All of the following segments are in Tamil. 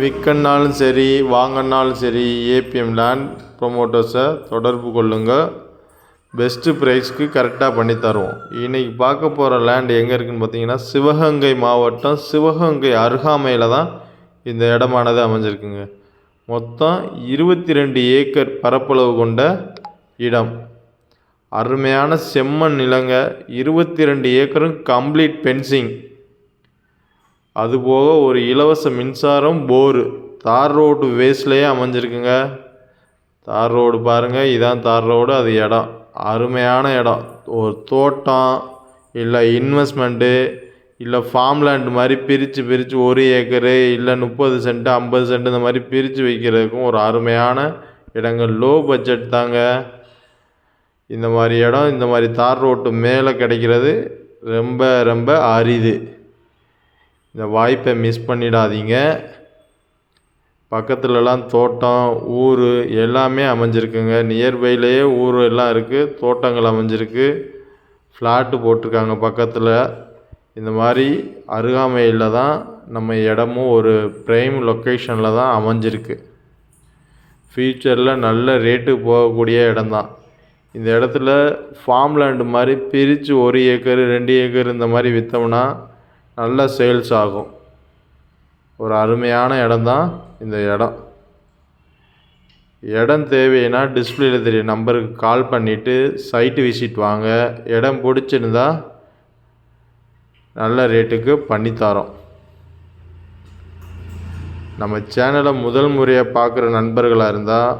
விற்கனாலும் சரி வாங்கினாலும் சரி ஏபிஎம் லேண்ட் ப்ரொமோட்டர்ஸை தொடர்பு கொள்ளுங்கள் பெஸ்ட்டு ப்ரைஸ்க்கு கரெக்டாக பண்ணி தருவோம். இன்றைக்கி பார்க்க போகிற லேண்ட் எங்கே இருக்குதுன்னு பார்த்தீங்கன்னா சிவகங்கை மாவட்டம் சிவகங்கை அருகாமையில் தான் இந்த இடமானது அமைஞ்சிருக்குங்க. மொத்தம் இருபத்தி ரெண்டு ஏக்கர் பரப்பளவு கொண்ட இடம். அருமையான செம்மண் நிலங்க இருபத்தி ரெண்டு ஏக்கரும் கம்ப்ளீட் பென்சிங் அதுபோக ஒரு இலவச மின்சாரம் போரு. தார் ரோடு வேஸ்ட்லேயே அமைஞ்சிருக்குங்க. தார் ரோடு பாருங்கள் இதான் தார் ரோடு அது இடம். அருமையான இடம். ஒரு தோட்டம் இல்லை இன்வெஸ்ட்மெண்ட்டு இல்லை ஃபார்ம் லேண்ட் மாதிரி பிரித்து பிரித்து ஒரு ஏக்கரு இல்லை முப்பது சென்ட்டு ஐம்பது சென்ட் இந்த மாதிரி பிரித்து வைக்கிறதுக்கும் ஒரு அருமையான இடங்கள். லோ பட்ஜெட் தாங்க. இந்த மாதிரி இடம் இந்த மாதிரி தார் ரோட்டு மேலே கிடைக்கிறது ரொம்ப ரொம்ப அரிது. இந்த வாய்ப்பை மிஸ் பண்ணிடாதீங்க. பக்கத்துலலாம் தோட்டம் ஊர் எல்லாமே அமைஞ்சிருக்குங்க. நியர்பைலேயே ஊர் எல்லாம் இருக்குது தோட்டங்கள் அமைஞ்சிருக்கு. ஃப்ளாட்டு போட்டிருக்காங்க பக்கத்தில். இந்த மாதிரி அருகாமையில் தான் நம்ம இடமும் ஒரு ப்ரைம் லொக்கேஷனில் தான் அமைஞ்சிருக்கு. ஃப்யூச்சரில் நல்ல ரேட்டு போகக்கூடிய இடம்தான் இந்த இடத்துல ஃபார்ம் லேண்டு மாதிரி பிரித்து ஒரு ஏக்கர் ரெண்டு ஏக்கர் இந்த மாதிரி விற்றோம்னா நல்ல சேல்ஸ் ஆகும். ஒரு அருமையான இடம்தான் இந்த இடம். இடம் தேவைன்னா டிஸ்பிளேல தெரிய நம்பருக்கு கால் பண்ணிவிட்டு சைட்டு விசிட் வாங்க. இடம் பிடிச்சிருந்தா நல்ல ரேட்டுக்கு பண்ணித்தரோம். நம்ம சேனலை முதல் முறையாக பார்க்குற நண்பர்களாக இருந்தால்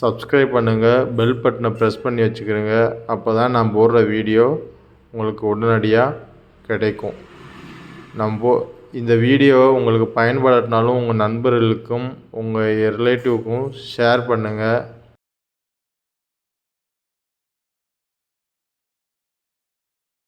சப்ஸ்கிரைப் பண்ணுங்கள் பெல் பட்டனை ப்ரெஸ் பண்ணி வச்சுக்கிறோங்க அப்போ தான் நான் போடுற வீடியோ உங்களுக்கு உடனடியாக கிடைக்கும். நம்ம இந்த வீடியோவை உங்களுக்கு பயன்படட்டினாலும் உங்கள் நண்பர்களுக்கும் உங்கள் ரிலேட்டிவ்க்கும் ஷேர் பண்ணுங்கள்